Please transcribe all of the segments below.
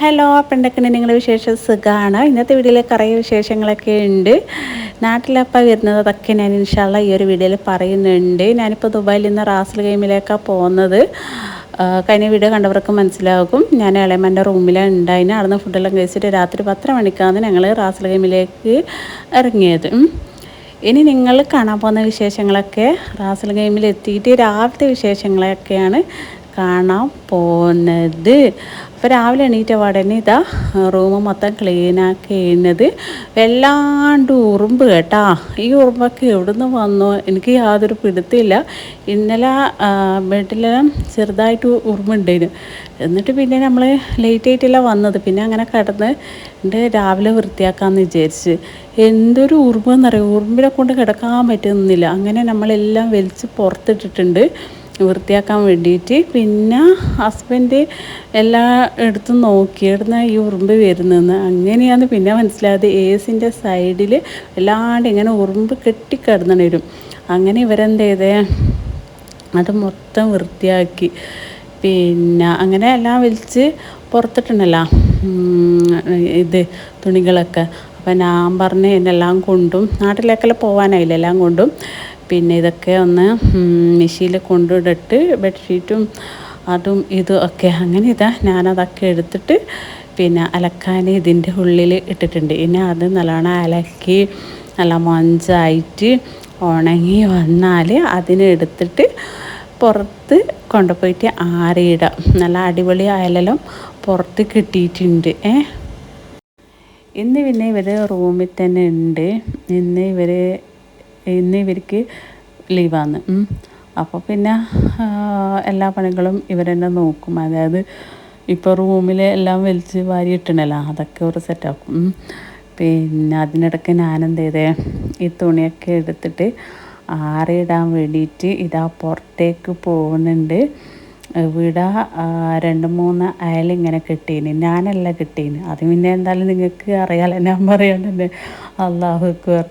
Hello അപ്പം നിങ്ങളുടെ വിശേഷം? സുഖമാണ് ഇന്നത്തെ വീഡിയോയിൽ കുറേ വിശേഷങ്ങളൊക്കെ ഉണ്ട്. നാട്ടിലപ്പം വരുന്നത് അതൊക്കെ ഞാൻ ഇൻഷാല്ല ഈ ഒരു വീഡിയോയിൽ പറയുന്നുണ്ട്. ഞാനിപ്പോൾ ദുബായിൽ നിന്ന് റാസൽ ഗെയിമിലേക്കാണ് പോകുന്നത്. കഴിഞ്ഞ വീഡിയോ കണ്ടവർക്ക് മനസ്സിലാകും. ഞാൻ ഇളയമ്മന്റെ റൂമിലാണ് ഉണ്ടായിന് അവിടുന്ന് ഫുഡെല്ലാം കഴിച്ചിട്ട് രാത്രി പത്തര മണിക്കാണ് ഞങ്ങൾ റാസൽ ഗെയിമിലേക്ക് ഇറങ്ങിയത്. ഇനി നിങ്ങൾ കാണാൻ പോകുന്ന വിശേഷങ്ങളൊക്കെ റാസൽ ഗെയിമിൽ എത്തിയിട്ട് രാവിലത്തെ വിശേഷങ്ങളൊക്കെയാണ് കാണാൻ പോകുന്നത്. അപ്പോൾ രാവിലെ എണീറ്റ ഉടനെ ഇതാ റൂം മൊത്തം ക്ലീനാക്കി കഴിഞ്ഞത് വല്ലാണ്ട് ഉറുമ്പ് കേട്ടാ. ഈ ഉറുമ്പൊക്കെ എവിടുന്ന് വന്നു? എനിക്ക് യാതൊരു പിടുത്തില്ല. ഇന്നലെ ബെഡിലെല്ലാം ചെറുതായിട്ട് ഉറുമ്പുണ്ടായിരുന്നു എന്നിട്ട് പിന്നെ നമ്മൾ ലേറ്റ് ആയിട്ടല്ല വന്നത്. പിന്നെ അങ്ങനെ കിടന്ന് എന്റെ രാവിലെ വൃത്തിയാക്കാമെന്ന് വിചാരിച്ച്. എന്തൊരു ഉറുമ്പെന്നറിയാം ഉറുമ്പിനെ കൊണ്ട് കിടക്കാൻ പറ്റുന്നില്ല. അങ്ങനെ നമ്മളെല്ലാം വലിച്ച് പുറത്തിട്ടിട്ടുണ്ട്. വൃത്തിയാക്കാൻ വേണ്ടിയിട്ട് പിന്നെ ഹസ്ബൻഡ് എല്ലാ എടുത്തും നോക്കിയിടുന്ന ഈ ഉറുമ്പ് വരുന്നതെന്ന് അങ്ങനെയാണ് പിന്നെ മനസ്സിലായത് ഏസിന്റെ സൈഡിൽ വല്ലാണ്ട് ഇങ്ങനെ ഉറുമ്പ് കെട്ടിക്കിടന്നു വരും. അങ്ങനെ ഇവരെന്ത് ചെയ്തേ? അത് മൊത്തം വൃത്തിയാക്കി. പിന്നെ അങ്ങനെ എല്ലാം വലിച്ച് പുറത്തിട്ടുണ്ടല്ലോ ഇത് തുണികളൊക്കെ. അപ്പം ഞാൻ പറഞ്ഞ് എന്നെല്ലാം കൊണ്ടും നാട്ടിലേക്കെല്ലാം പോകാനായില്ല എല്ലാം കൊണ്ടും. പിന്നെ ഇതൊക്കെ ഒന്ന് മെഷീനിൽ കൊണ്ടിട്ട് ബെഡ്ഷീറ്റും അതും ഇതും ഒക്കെ. അങ്ങനെ ഇതാ ഞാനതൊക്കെ എടുത്തിട്ട് പിന്നെ അലക്കാൻ ഇതിന്റെ ഉള്ളിൽ ഇട്ടിട്ടുണ്ട്. ഇനി അത് നല്ലോണം അലക്കി നല്ല മൊഞ്ചായിട്ട് ഉണങ്ങി വന്നാൽ അതിനെടുത്തിട്ട് പുറത്ത് കൊണ്ടുപോയിട്ട് ആറിയിടാം. നല്ല അടിപൊളി അയലെല്ലാം പുറത്ത് കിട്ടിയിട്ടുണ്ട്. ഏ? ഇന്ന് പിന്നെ ഇവർ റൂമിൽ തന്നെ ഉണ്ട്. ഇന്ന് ഇവർ ഇന്ന് ഇവർക്ക് ലീവാണ് അപ്പോൾ പിന്നെ എല്ലാ പണികളും ഇവർ തന്നെ നോക്കും. അതായത് ഇപ്പോൾ റൂമിലെ എല്ലാം വലിച്ച് വാരി ഇട്ടണല്ലോ അതൊക്കെ ഒരു സെറ്റാക്കും പിന്നെ അതിനിടയ്ക്ക് ഞാനെന്ത് ചെയ്തേ ഈ തുണിയൊക്കെ എടുത്തിട്ട് ആറിയിടാൻ വേണ്ടിയിട്ട് ഇതാ പുറത്തേക്ക് പോകുന്നുണ്ട്. ഇവിടെ ആ, രണ്ട് മൂന്ന് അയലിങ്ങനെ കിട്ടീന്. ഞാനല്ല കിട്ടീന്. അത് പിന്നെ എന്തായാലും നിങ്ങൾക്ക് അറിയാലോ ഞാൻ പറയാണ്ട് അള്ളാഹു അക്ബർ.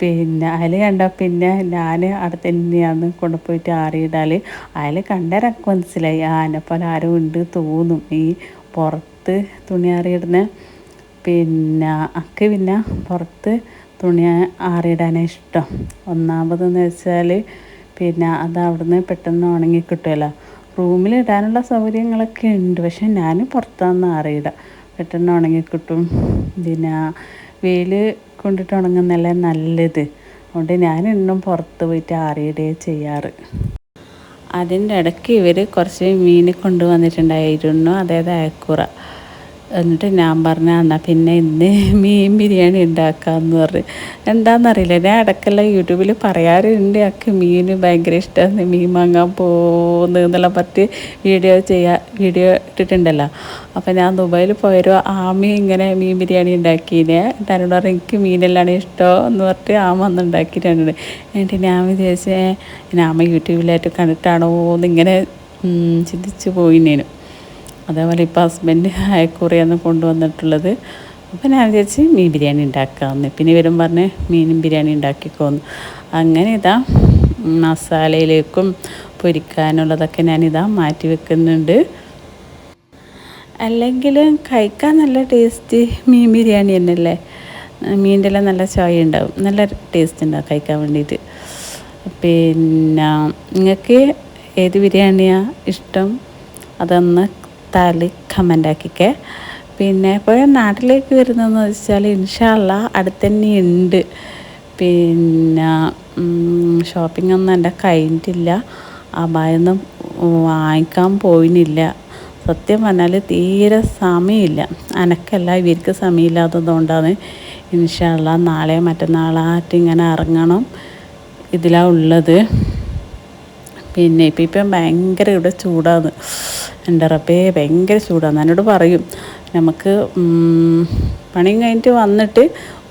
പിന്നെ അയൽ കണ്ടാൽ പിന്നെ ഞാൻ അവിടെ തന്നെയാണ് കൊണ്ടുപോയിട്ട് ആറിയിടാൽ അയൽ കണ്ടരക്ക് മനസ്സിലായി. ആനപ്പോലെ ആരും ഉണ്ട് തോന്നും. ഈ പുറത്ത് തുണി ആറിയിടുന്ന. പിന്നെ അക്ക് പിന്നെ പുറത്ത് തുണി ആറിയിടാനാണ് ഇഷ്ടം. ഒന്നാമതെന്ന് വെച്ചാൽ പിന്നെ അത് അവിടുന്ന് പെട്ടെന്ന് ഉണങ്ങി കിട്ടുമല്ലോ റൂമിൽ ഇടാനുള്ള സൗകര്യങ്ങളൊക്കെ ഉണ്ട്. പക്ഷെ ഞാൻ പുറത്താണ് ആറിയിടുക പെട്ടെന്ന് ഉണങ്ങി കിട്ടും. പിന്നെ വെയിൽ കൊണ്ടിട്ട് ഉണങ്ങുന്നല്ലേ നല്ലത്. അതുകൊണ്ട് ഞാൻ ഇന്നും പുറത്ത് പോയിട്ട് ആറിയിടുകയെ ചെയ്യാറ്. അതിന്റെ ഇടയ്ക്ക് ഇവർ കുറച്ച് മീൻ കൊണ്ടുവന്നിട്ടുണ്ടായിരുന്നു. അതായത് അയക്കുറ എന്നിട്ട് ഞാൻ പറഞ്ഞ എന്നാൽ പിന്നെ ഇന്ന് മീൻ ബിരിയാണി ഉണ്ടാക്കാമെന്ന് പറഞ്ഞു. എന്താണെന്നറിയില്ല ഞാൻ ഇടയ്ക്കെല്ലാം യൂട്യൂബിൽ പറയാറുണ്ട് അക്ക് മീൻ ഭയങ്കര ഇഷ്ടമാണ് മീൻ വാങ്ങാൻ പോകുന്നു പറ്റി വീഡിയോ ചെയ്യാ വീഡിയോ ഇട്ടിട്ടുണ്ടല്ലോ. അപ്പോൾ ഞാൻ ദുബായിൽ പോയൊരു ആമി ഇങ്ങനെ മീൻ ബിരിയാണി ഉണ്ടാക്കിനെ. എന്നോട് പറഞ്ഞു എനിക്ക് മീനെല്ലാം ഇഷ്ടം എന്ന് പറഞ്ഞിട്ട് ആമ അന്ന് ഉണ്ടാക്കിയിട്ടുണ്ട്. എന്നിട്ട് ഞാൻ വിചാരിച്ചേ ഞാൻ ആമ യൂട്യൂബിലായിട്ട് കണ്ടിട്ടാണോ എന്നിങ്ങനെ ചിന്തിച്ച് പോയിനേനും അതേപോലെ ഇപ്പോൾ ഹസ്ബൻഡ് അയക്കുറിയാന്ന് കൊണ്ടുവന്നിട്ടുള്ളത്. അപ്പോൾ ഞാൻ വിചാരിച്ച് മീൻ ബിരിയാണി ഉണ്ടാക്കാമെന്ന് പിന്നെ ഇവരും പറഞ്ഞ് മീനും ബിരിയാണി ഉണ്ടാക്കിക്കോന്ന് അങ്ങനെ ഇതാ മസാലയിലേക്കും പൊരിക്കാനുള്ളതൊക്കെ ഞാനിതാ മാറ്റി വെക്കുന്നുണ്ട്. അല്ലെങ്കിൽ കഴിക്കാൻ നല്ല ടേസ്റ്റ് മീൻ ബിരിയാണി തന്നെയല്ലേ? മീന്റെ എല്ലാം നല്ല ചായ ഉണ്ടാവും നല്ല ടേസ്റ്റ് ഉണ്ടാവും കഴിക്കാൻ വേണ്ടിയിട്ട് പിന്നെ നിങ്ങൾക്ക് ഏത് ബിരിയാണിയാണ് ഇഷ്ടം? അതൊന്ന് താൽ കമന്റാക്കിക്കേ പിന്നെ എപ്പോഴും നാട്ടിലേക്ക് വരുന്നതെന്ന് വെച്ചാൽ ഇൻഷാല്ല അടുത്തന്നെ ഉണ്ട് പിന്നെ ഷോപ്പിംഗ് ഒന്നും എന്റെ കഴിഞ്ഞിട്ടില്ല. ആ ഭയൊന്നും വാങ്ങിക്കാൻ പോയിനില്ല. സത്യം പറഞ്ഞാൽ തീരെ സമയമില്ല. അനക്കല്ല ഇവർക്ക് സമയമില്ലാത്തതുകൊണ്ടാണ് ഇൻഷാല്ല നാളെ മറ്റന്നാളായിട്ട് ഇങ്ങനെ ഇറങ്ങണം ഇതിലാണ് ഉള്ളത്. പിന്നെ ഇപ്പം ഇപ്പം ഭയങ്കര ഇവിടെ ചൂടാണ്. എന്റെ റബ്ബേ ഭയങ്കര ചൂടാണ് എന്നോട് പറയും നമുക്ക് പണിയും കഴിഞ്ഞിട്ട് വന്നിട്ട്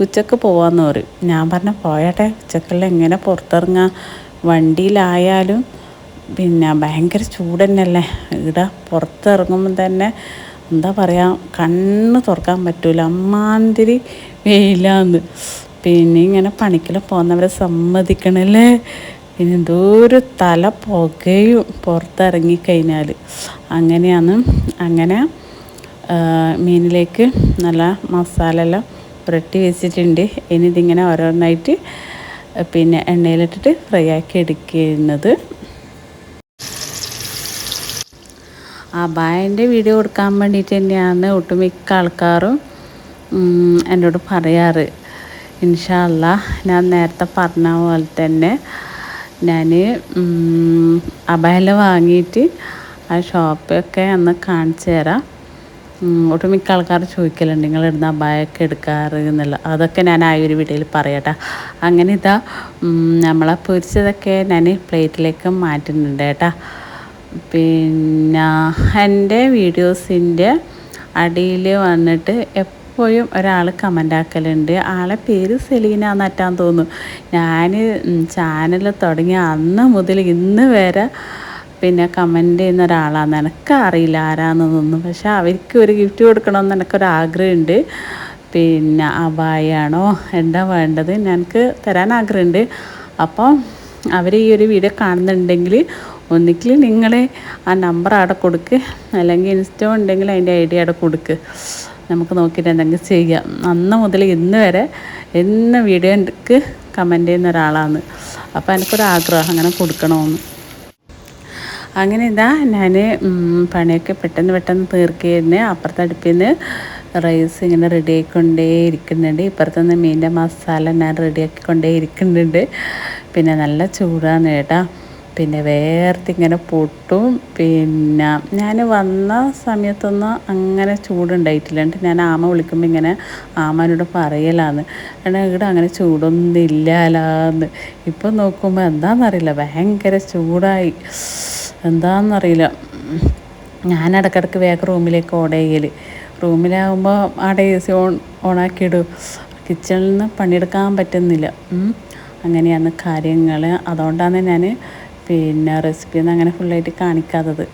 ഉച്ചയ്ക്ക് പോവാന്ന് പറയും. ഞാൻ പറഞ്ഞ പോയട്ടെ ഉച്ചക്കെല്ലാം എങ്ങനെ പുറത്തിറങ്ങാം? വണ്ടിയിലായാലും പിന്നെ ഭയങ്കര ചൂട് തന്നെയല്ലേ ഇവിടെ പുറത്തിറങ്ങുമ്പോൾ തന്നെ എന്താ പറയുക കണ്ണ് തുറക്കാൻ പറ്റൂല. അമ്മാന്തിരി വെയിലാന്ന്. പിന്നെ ഇങ്ങനെ പണിക്കെല്ലാം പോകുന്നവരെ സമ്മതിക്കണല്ലേ? പിന്നെ എന്തോ ഒരു തല പുകയും പുറത്തിറങ്ങിക്കഴിഞ്ഞാൽ അങ്ങനെയാണ്. അങ്ങനെ മീനിലേക്ക് നല്ല മസാല എല്ലാം പുരട്ടി വെച്ചിട്ടുണ്ട്. ഇനി ഇതിങ്ങനെ ഓരോന്നായിട്ട് പിന്നെ എണ്ണയിലിട്ടിട്ട് ഫ്രൈ ആക്കി എടുക്കുന്നത് അബായന്റെ വീഡിയോ കൊടുക്കാൻ വേണ്ടിയിട്ട് തന്നെയാണ് ഒട്ടുമിക്ക ആൾക്കാരും എന്നോട് പറയാറ്. ഇൻഷാല്ല ഞാൻ നേരത്തെ പറഞ്ഞ പോലെ തന്നെ ഞാൻ അഭയല വാങ്ങിയിട്ട് ആ ഷോപ്പൊക്കെ ഒന്ന് കാണിച്ചു തരാം. ഒട്ടുമിക്ക ആൾക്കാർ ചോദിക്കലുണ്ട് നിങ്ങൾ ഇടുന്ന അബായൊക്കെ എടുക്കാറ്? എന്നുള്ള. അതൊക്കെ ഞാൻ ആ ഒരു വീട്ടിൽ പറയട്ടെ. അങ്ങനെ ഇതാ നമ്മളെ പൊരിച്ചതൊക്കെ ഞാൻ പ്ലേറ്റിലേക്ക് മാറ്റുന്നുണ്ട് കേട്ടാ. പിന്നെ എന്റെ വീഡിയോസിന്റെ അടിയിൽ വന്നിട്ട് എപ്പോഴും ഒരാൾ കമന്റാക്കലുണ്ട് ആളെ പേര് സെലീന എന്നറ്റാൻ തോന്നുന്നു. ഞാൻ ചാനൽ തുടങ്ങിയ അന്ന് മുതൽ ഇന്ന് വരെ പിന്നെ കമന്റ് ചെയ്യുന്ന ഒരാളാണ്. എനിക്ക് അറിയില്ല ആരാന്നൊന്നും. പക്ഷെ അവർക്ക് ഒരു ഗിഫ്റ്റ് കൊടുക്കണമെന്ന് എനിക്കൊരാഗ്രഹമുണ്ട് പിന്നെ അബായാണോ? എന്താ വേണ്ടത്? എനിക്ക് തരാൻ ആഗ്രഹമുണ്ട് അപ്പം അവർ ഈ ഒരു വീഡിയോ കാണുന്നുണ്ടെങ്കിൽ ഒന്നിക്കിൽ നിങ്ങൾ ആ നമ്പർ അവിടെ കൊടുക്ക്. അല്ലെങ്കിൽ ഇൻസ്റ്റോ ഉണ്ടെങ്കിൽ അതിന്റെ ഐ ഡി അവിടെ കൊടുക്ക്. നമുക്ക് നോക്കിയിട്ട് എന്തെങ്കിലും ചെയ്യാം. അന്ന് മുതൽ ഇന്ന് വരെ എന്ന വീഡിയോക്ക് കമന്റ് ചെയ്യുന്ന ഒരാളാണ്. അപ്പോൾ എനിക്കൊരു ആഗ്രഹം അങ്ങനെ കൊടുക്കണമെന്ന് അങ്ങനെ ഇതാ ഞാൻ പണിയൊക്കെ പെട്ടെന്ന് പെട്ടെന്ന് തീർക്കുകയായിരുന്നു അപ്പുറത്തെ അടുപ്പിൽ നിന്ന് റൈസ് ഇങ്ങനെ റെഡി ആയിക്കൊണ്ടേ ഇരിക്കുന്നുണ്ട്. ഇപ്പുറത്തുനിന്ന് മീന്റെ മസാല ഞാൻ റെഡിയാക്കിക്കൊണ്ടേ ഇരിക്കുന്നുണ്ട്. പിന്നെ നല്ല ചൂടാണ് കേട്ടോ. പിന്നെ വേർത്തിങ്ങനെ പൊട്ടും. പിന്നെ ഞാൻ വന്ന സമയത്തൊന്നും അങ്ങനെ ചൂടുണ്ടായിട്ടില്ല. എന്നിട്ട് ഞാൻ ആമ വിളിക്കുമ്പോൾ ഇങ്ങനെ ആമനോട് പറയലാന്ന്. എടാ ഇവിടെ അങ്ങനെ ചൂടൊന്നും ഇല്ലാലാന്ന്. ഇപ്പം നോക്കുമ്പോൾ എന്താണെന്നറിയില്ല ഭയങ്കര ചൂടായി. എന്താണെന്നറിയില്ല ഞാൻ ഇടക്കിടക്ക് വേഗം റൂമിലേക്ക് ഓർഡർ ചെയ്യൽ റൂമിലാകുമ്പോൾ അവിടെ എ സി ഓൺ ഓണാക്കിയിടും. കിച്ചണിൽ നിന്ന് പണിയെടുക്കാൻ പറ്റുന്നില്ല. അങ്ങനെയാണ് കാര്യങ്ങൾ അതുകൊണ്ടാണ് ഞാൻ പിന്നെ റെസിപ്പി ഒന്നും അങ്ങനെ ഫുള്ളായിട്ട് കാണിക്കാത്തത്.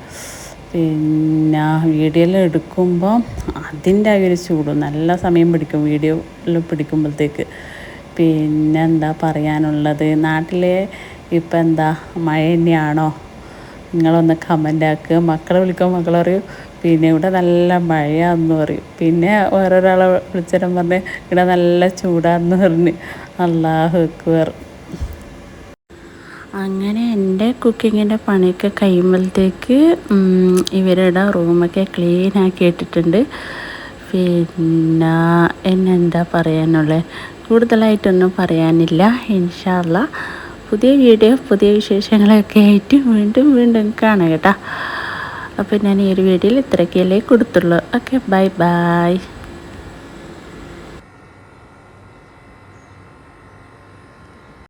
പിന്നെ വീഡിയോയിൽ എടുക്കുമ്പോൾ അതിന്റെ ആ ഒരു ചൂട് നല്ല സമയം പിടിക്കും വീഡിയോയിൽ പിടിക്കുമ്പോഴത്തേക്ക്. പിന്നെ എന്താ പറയാനുള്ളത്? നാട്ടിലെ ഇപ്പം എന്താ മഴ തന്നെയാണോ? നിങ്ങളൊന്ന് കമന്റ് ആക്കുക മക്കളെ വിളിക്കുമ്പോൾ മക്കൾ പറയും പിന്നെ ഇവിടെ നല്ല മഴയാന്ന് പറയും. പിന്നെ ഓരോരാളെ വിളിച്ചിടം പറഞ്ഞ് ഇവിടെ നല്ല ചൂടാന്ന് പറഞ്ഞ്. അള്ളാഹു അക്ബർ. അങ്ങനെ എന്റെ കുക്കിങ്ങിന്റെ പണിയൊക്കെ കഴിയുമ്പോഴത്തേക്ക് ഇവരുടെ റൂമൊക്കെ ക്ലീൻ ആക്കി ഇട്ടിട്ടുണ്ട്. പിന്നെ എന്നെന്താ പറയാനുള്ളത് കൂടുതലായിട്ടൊന്നും പറയാനില്ല. ഇൻഷാല്ല പുതിയ വീഡിയോ പുതിയ വിശേഷങ്ങളൊക്കെ ആയിട്ട് വീണ്ടും വീണ്ടും കാണാം കേട്ടോ. അപ്പോൾ ഞാൻ ഈ ഒരു വീഡിയോയിൽ ഇത്രയൊക്കെയല്ലേ കൊടുത്തുള്ളൂ. Okay bye bye.